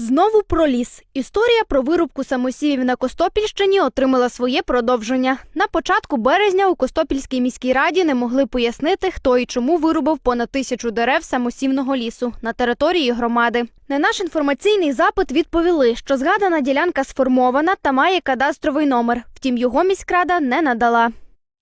Знову про ліс. Історія про вирубку самосівів на Костопільщині отримала своє продовження. На початку березня у Костопільській міській раді не могли пояснити, хто і чому вирубав понад тисячу дерев самосівного лісу на території громади. На наш інформаційний запит відповіли, що згадана ділянка сформована та має кадастровий номер. Втім, його міськрада не надала.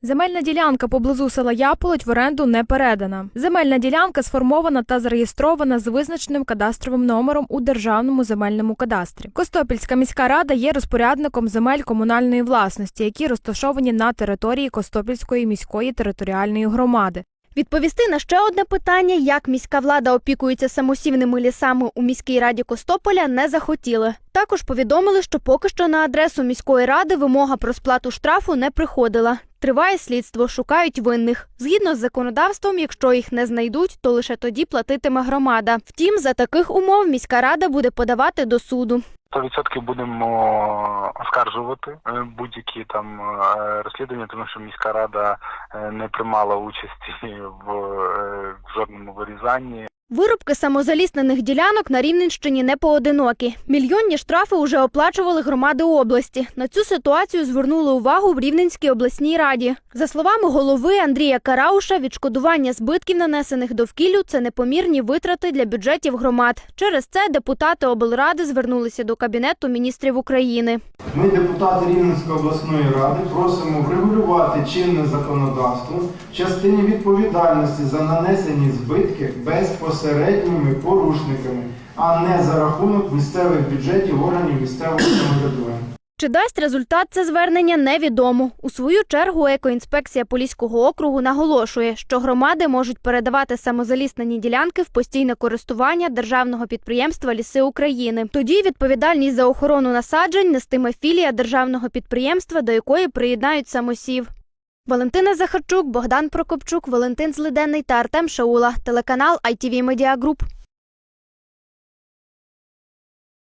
Земельна ділянка поблизу села Яполоть в оренду не передана. Земельна ділянка сформована та зареєстрована з визначеним кадастровим номером у державному земельному кадастрі. Костопільська міська рада є розпорядником земель комунальної власності, які розташовані на території Костопільської міської територіальної громади. Відповісти на ще одне питання, як міська влада опікується самосівними лісами у міській раді Костополя, не захотіли. Також повідомили, що поки що на адресу міської ради вимога про сплату штрафу не приходила. Триває слідство, шукають винних. Згідно з законодавством, якщо їх не знайдуть, то лише тоді платитиме громада. Втім, за таких умов міська рада буде подавати до суду. 100% будемо оскаржувати е, будь-які там е, розслідування, тому що міська рада е, не приймала участі в е, жодному вирізанні. Вирубки самозаліснених ділянок на Рівненщині не поодинокі. Мільйонні штрафи вже оплачували громади області. На цю ситуацію звернули увагу в Рівненській обласній раді. За словами голови Андрія Карауша, відшкодування збитків, нанесених довкіллю, це непомірні витрати для бюджетів громад. Через це депутати облради звернулися до кабінету міністрів України. Ми, депутати Рівненської обласної ради, просимо врегулювати чинне законодавство в частині відповідальності за нанесені збитки безпосередніми порушниками, а не за рахунок місцевих бюджетів органів місцевого самоврядування. Чи дасть результат це звернення, невідомо. У свою чергу екоінспекція Поліського округу наголошує, що громади можуть передавати самозаліснені ділянки в постійне користування державного підприємства Ліси України. Тоді відповідальність за охорону насаджень нестиме філія державного підприємства, до якої приєднають самосів. Валентина Захарчук, Богдан Прокопчук, Валентин Злиденний та Артем Шаула. Телеканал ITV Media Group.